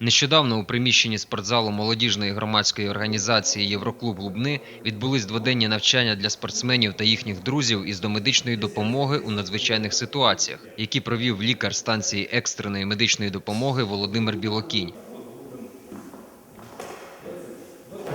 Нещодавно у приміщенні спортзалу молодіжної громадської організації Євроклуб Лубни відбулись дводенні навчання для спортсменів та їхніх друзів із домедичної допомоги у надзвичайних ситуаціях, які провів лікар станції екстреної медичної допомоги Володимир Білокінь.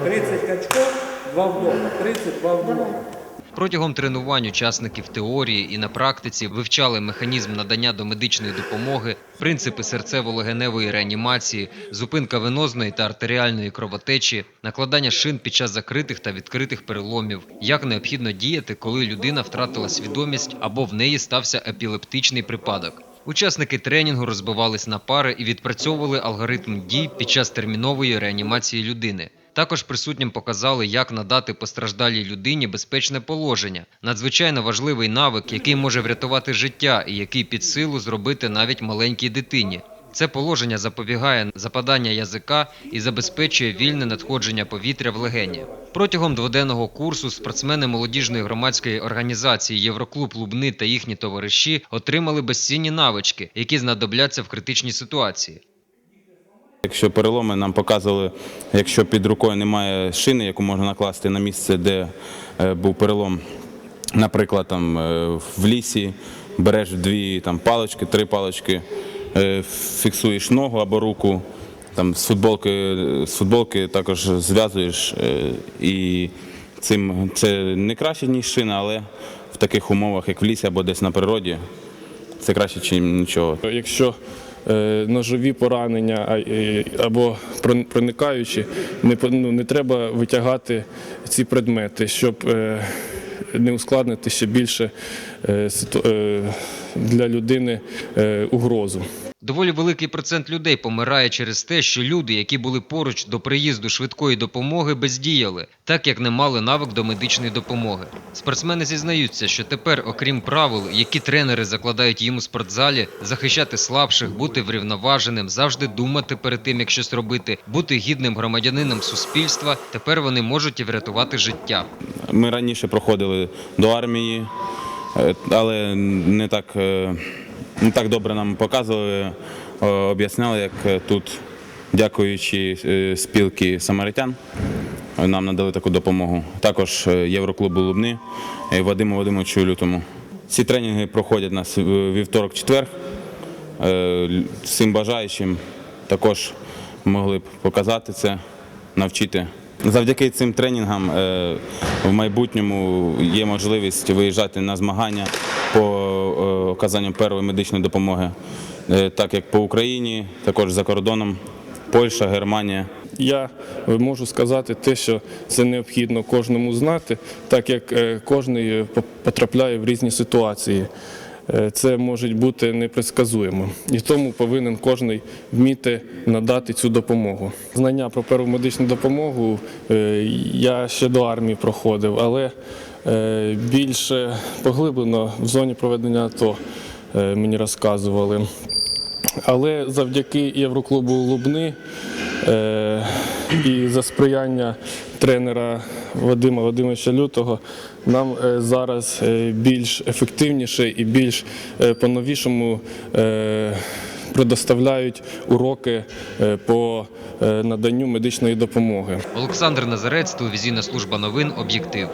30 качков, 2 вдоха, 32 вдоха. Протягом тренувань учасників теорії і на практиці вивчали механізм надання домедичної допомоги, принципи серцево-легеневої реанімації, зупинка венозної та артеріальної кровотечі, накладання шин під час закритих та відкритих переломів, як необхідно діяти, коли людина втратила свідомість або в неї стався епілептичний припадок. Учасники тренінгу розбивались на пари і відпрацьовували алгоритм дій під час термінової реанімації людини. Також присутнім показали, як надати постраждалій людині безпечне положення. Надзвичайно важливий навик, який може врятувати життя і який під силу зробити навіть маленькій дитині. Це положення запобігає западання язика і забезпечує вільне надходження повітря в легені. Протягом дводенного курсу спортсмени молодіжної громадської організації Євроклуб Лубни та їхні товариші отримали безцінні навички, які знадобляться в критичній ситуації. Якщо переломи нам показували, якщо під рукою немає шини, яку можна накласти на місце, де е, був перелом, наприклад, там е, в лісі, береш дві там палички, три палички, е, фіксуєш ногу або руку, там з футболки, з футболки також зв'язуєш і цим це не краще ніж шина, але в таких умовах, як в лісі або десь на природі, це краще, ніж нічого. Якщо ножові поранення е, або прон- проникаючі, не, ну, не треба витягати ці предмети, щоб е, не ускладнити ще більше е, е, для людини е, угрозу. Доволі великий процент людей помирає через те, що люди, які були поруч до приїзду швидкої допомоги, бездіяли, так як не мали навик до медичної допомоги. Спортсмени зізнаються, що тепер, окрім правил, які тренери закладають їм у спортзалі, захищати слабших, бути врівноваженим, завжди думати перед тим, як щось робити, бути гідним громадянином суспільства, тепер вони можуть і врятувати життя. Ми раніше проходили до армії, е, але не так, е, не так добре нам показували, е, об'ясняли, як е, тут, дякуючи е, спілки самаритян, нам надали таку допомогу. Також Євроклубу Лубни Вадиму Вадимовичу Лютому. Ці тренінги проходять нас вівторок-четвер. Всім бажаючим також могли б показати це, навчити. Завдяки цим тренінгам в майбутньому є можливість виїжджати на змагання по е, оказанню першої медичної допомоги, е, так як по Україні, також за кордоном, Польща, Германія. Я е, можу сказати те, що це необхідно кожному знати, так як кожен потрапляє в різні ситуації. Е, Це може бути непредсказуемо. І тому повинен кожен вміти надати цю допомогу. Знання про перву медичну допомогу е, я ще до армії проходив, але е, більше поглиблено в зоні проведення АТО мені розказували. Але завдяки Євроклубу Лубни і за сприяння тренера Вадима Вадимовича Лютого нам е, зараз е, більш ефективніше і більш е, по-новішому е, предоставляють уроки е, по е, наданню медичної допомоги. Олександр Назарець, телевізійна служба новин, об'єктив.